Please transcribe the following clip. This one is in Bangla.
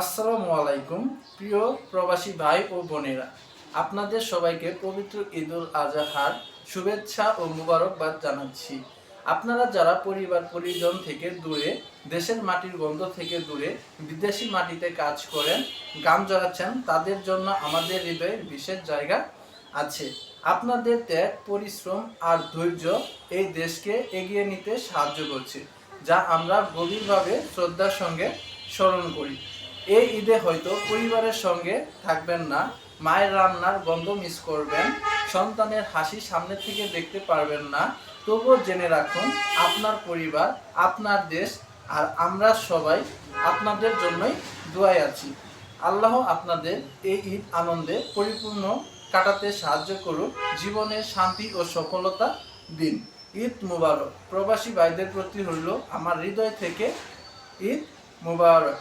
আসসালামু আলাইকুম, প্রিয় প্রবাসী ভাই ও বোনেরা। আপনাদের সবাইকে পবিত্র ঈদুল আজহার শুভেচ্ছা ও মুবারকবাদ জানাচ্ছি। আপনারা যারা পরিবার, পরিজন থেকে দূরে, দেশের মাটির গন্ধ থেকে দূরে, বিদেশি মাটিতে কাজ করেন, গান জড়াচ্ছেন, তাদের জন্য আমাদের হৃদয়ের বিশেষ জায়গা আছে। আপনাদের ত্যাগ, পরিশ্রম আর ধৈর্য এই দেশকে এগিয়ে নিতে সাহায্য করছে, যা আমরা গভীরভাবে শ্রদ্ধার সঙ্গে স্মরণ করি। এই ঈদে হয়তো পরিবারের সঙ্গে থাকবেন না, মায়ের রান্নার গন্ধ মিস করবেন, সন্তানের হাসি সামনে থেকে দেখতে পারবেন না। তবুও জেনে রাখুন, আপনার পরিবার, আপনার দেশ আর আমরা সবাই আপনাদের জন্যই দোয়াই আছি। আল্লাহ আপনাদের এই ঈদ আনন্দে পরিপূর্ণ কাটাতে সাহায্য করুক, জীবনে শান্তি ও সফলতা দিন। ঈদ মুবারক। প্রবাসী ভাইদের প্রতি হইল আমার হৃদয় থেকে ঈদ মুবারক।